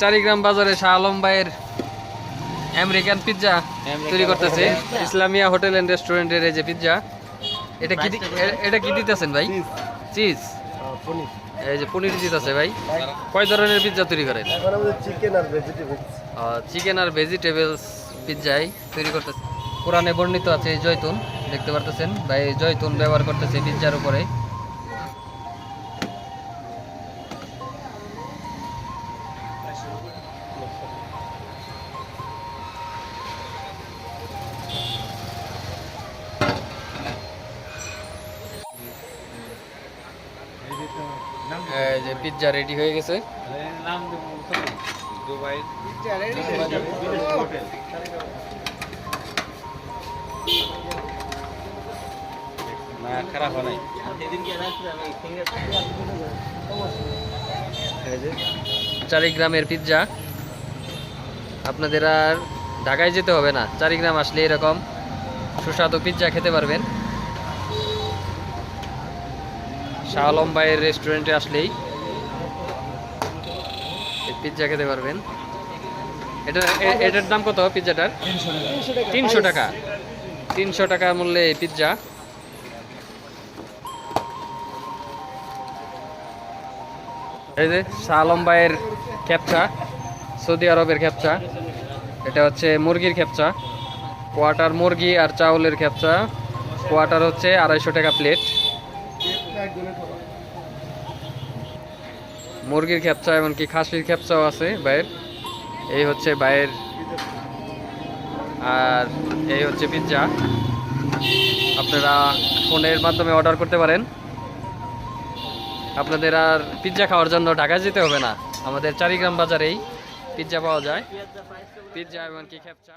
চারিগ্রাম বাজারে শাহ আলম ভাইয়ের American pizza তৈরি করতেছে। ইসলামিয়া হোটেল এন্ড রেস্টুরেন্টের এই যে পিৎজা এটা কি এটা কি দিতেছেন ভাই? চিজ। এই যে পনির দিতেছে ভাই। কয় ধরনের পিৎজা তৈরি করেন? চিকেন আর ভেজিটেবলস চিকেন আর ভেজিটেবলস পিৎজাই তৈরি করতেছে। কোরআনে বর্ণিত আছে জৈতুন দেখতে পারতেছেন? ভাই জয়তুন ব্যবহার করতেছে পিৎজার উপরে। যে পিৎজা রেডি হয়ে গেছে। চারিগ্রামের পিৎজা আপনাদের আর ঢাকায় যেতে হবে না। চারিগ্রাম আসলে এরকম সুস্বাদু পিৎজা খেতে পারবেন। শাহ আলম ভাইয়ের রেস্টুরেন্টে আসলেই পিৎজা খেতে পারবেন। এটা এটার দাম কত পিৎজাটার তিনশো টাকা। তিনশো টাকা মূল্যে এই পিৎজা এই যে শাহ আলম ভাইয়ের ক্যাপচা, সৌদি আরবের ক্যাপচা। এটা হচ্ছে মুরগির ক্যাপচা। কোয়াটার মুরগি আর চাউলের ক্যাপচা। কোয়াটার হচ্ছে আড়াইশো টাকা প্লেট মুরগির ক্যাপচা এমনকি খাসির ক্যাপচাও আছে ভাইয়ের এই হচ্ছে ভাইয়ের আর এই হচ্ছে পিৎজা। আপনারা ফোনের মাধ্যমে অর্ডার করতে পারেন। আপনাদের আর পিৎজা খাওয়ার জন্য ঢাকা যেতে হবে না। আমাদের চারিগ্রাম বাজারেই পিৎজা পাওয়া যায়। পিৎজা এমনকি খেপচা